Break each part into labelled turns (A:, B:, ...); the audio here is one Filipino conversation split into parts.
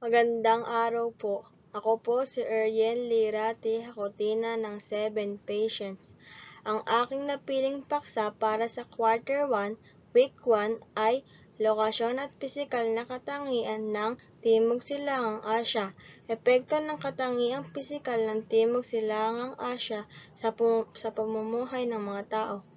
A: Magandang araw po. Ako po si Ariel Lirati Hakotina ng 7 Patients. Ang aking napiling paksa para sa Quarter 1, Week 1 ay lokasyon at pisikal na katangian ng Timog Silangang Asya. Epekto ng katangiang pisikal ng Timog Silangang Asya sa, pu- sa pamumuhay ng mga tao.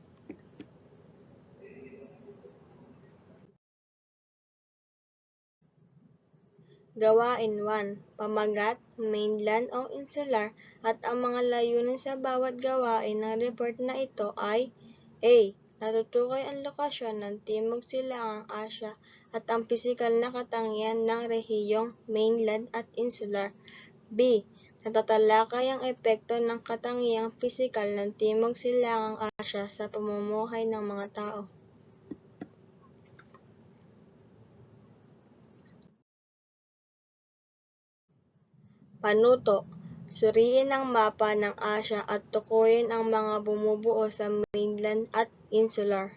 A: Gawain 1. Pamagat, mainland o insular at ang mga layunin sa bawat gawain ng report na ito ay A. Natutukoy ang lokasyon ng Timog Silangang Asya at ang pisikal na katangian ng rehiyong mainland at insular. B. Natatalakay ang epekto ng katangiang pisikal ng Timog Silangang Asya sa pamumuhay ng mga tao. Panuto. Suriin ang mapa ng Asya at tukuyin ang mga bumubuo sa mainland at insular.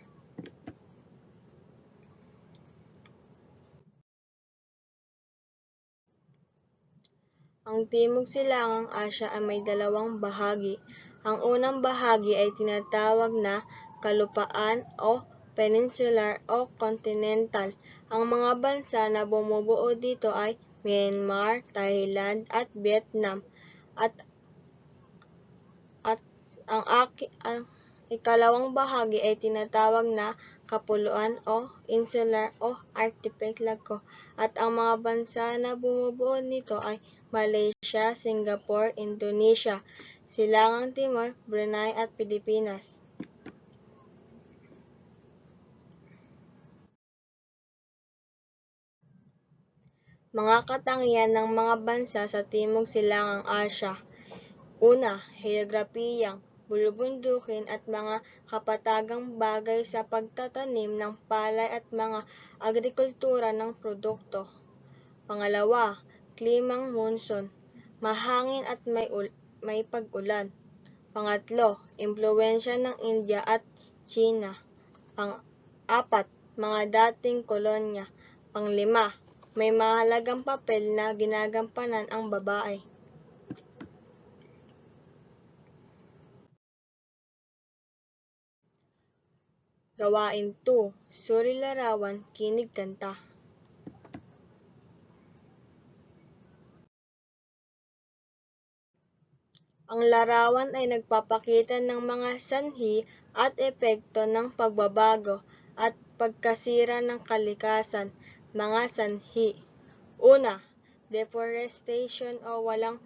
A: Ang Timog Silangang Asya ay may dalawang bahagi. Ang unang bahagi ay tinatawag na kalupaan o peninsular o continental. Ang mga bansa na bumubuo dito ay Myanmar, Thailand at Vietnam. At at ang aki, ang ikalawang bahagi ay tinatawag na kapuluan o insular o archipelago. At ang mga bansa na bumubuo nito ay Malaysia, Singapore, Indonesia, Silangang Timor, Brunei at Pilipinas. Mga katangian ng mga bansa sa Timog Silangang Asya. Una, heograpiyang, bulubundukin at mga kapatagang bagay sa pagtatanim ng palay at mga agrikultura ng produkto. Pangalawa, klimang monsoon, mahangin at may, ul- may pag-ulan. Pangatlo, impluensya ng India at China. Pang-apat, mga dating kolonya. Panglima, may mahalagang papel na ginagampanan ang babae. Gawain 2. Suri larawan, kinig kanta. Ang larawan ay nagpapakita ng mga sanhi at epekto ng pagbabago at pagkasira ng kalikasan, mga sanhi. Una, deforestation o walang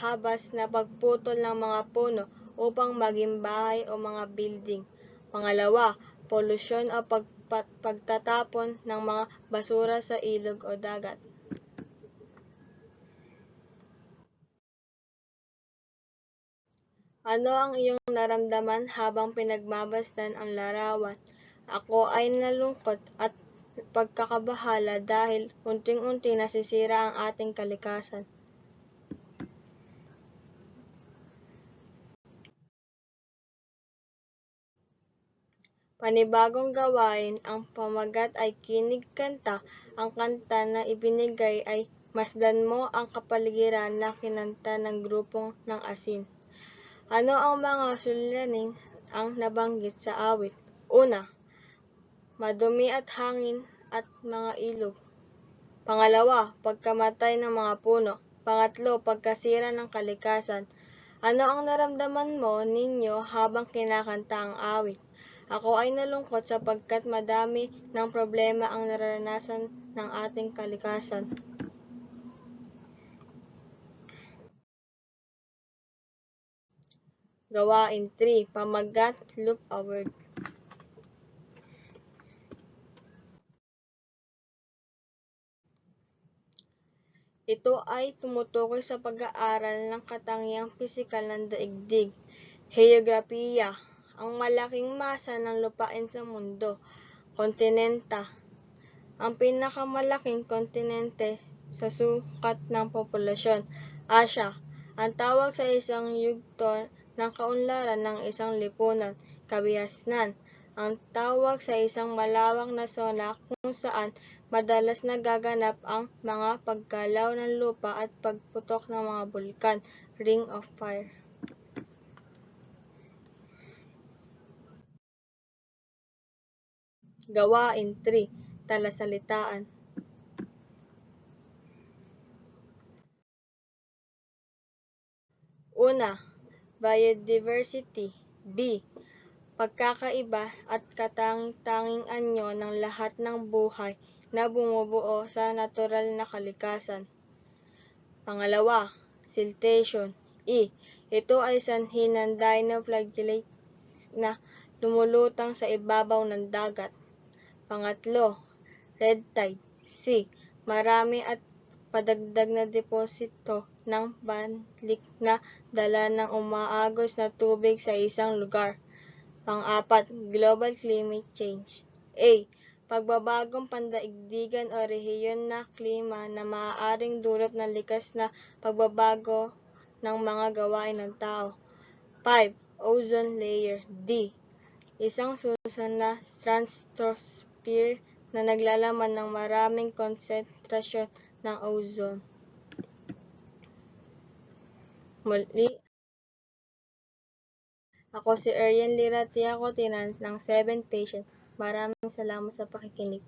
A: habas na pagputol ng mga puno upang maging bahay o mga building. Pangalawa, polusyon o pagpa- pagtatapon ng mga basura sa ilog o dagat. Ano ang iyong naramdaman habang pinagmabasdan ang larawan? Ako ay nalungkot at pagkakabahala dahil unting-unti nasisira ang ating kalikasan. Panibagong gawain, ang pamagat ay kinig kanta. Ang kanta na ibinigay ay masdan mo ang kapaligiran na kinanta ng grupong ng asin. Ano ang mga suliranin ang nabanggit sa awit? Una, madumi at hangin at mga ilog. Pangalawa, pagkamatay ng mga puno. Pangatlo, pagkasira ng kalikasan. Ano ang naramdaman mo ninyo habang kinakanta ang awit? Ako ay nalungkot sapagkat madami ng problema ang nararanasan ng ating kalikasan. Gawain 3. Pamagat, loop a Ito ay tumutukoy sa pag-aaral ng katangiang pisikal ng daigdig. Heograpiya, ang malaking masa ng lupain sa mundo. Kontinenta, ang pinakamalaking kontinente sa sukat ng populasyon. Asya, ang tawag sa isang yugto ng kaunlaran ng isang lipunan. Kabihasnan, ang tawag sa isang malawak na zona kung saan madalas nagaganap ang mga paggalaw ng lupa at pagputok ng mga bulkan. Ring of Fire. Gawain 3. Talasalitaan. Una, biodiversity. B. Pagkakaiba at katanging-tanging anyo ng lahat ng buhay na bumubuo sa natural na kalikasan. Pangalawa, siltation. E. Ito ay sanhi ng dinoflagellate na lumulutang sa ibabaw ng dagat. Pangatlo, red tide. C. Marami at padagdag na deposito ng banlik na dala ng umaagos na tubig sa isang lugar. Pang-apat, global climate change. A. Pagbabagong pandaigdigan o rehiyon na klima na maaaring dulot ng likas na pagbabago ng mga gawain ng tao. 5. Ozone layer. D. Isang susunod na stratosphere na naglalaman ng maraming konsentrasyon ng ozone. Muli, ako si Arian Liratia Cotinan ng 7 Patient. Maraming salamat sa pakikinig.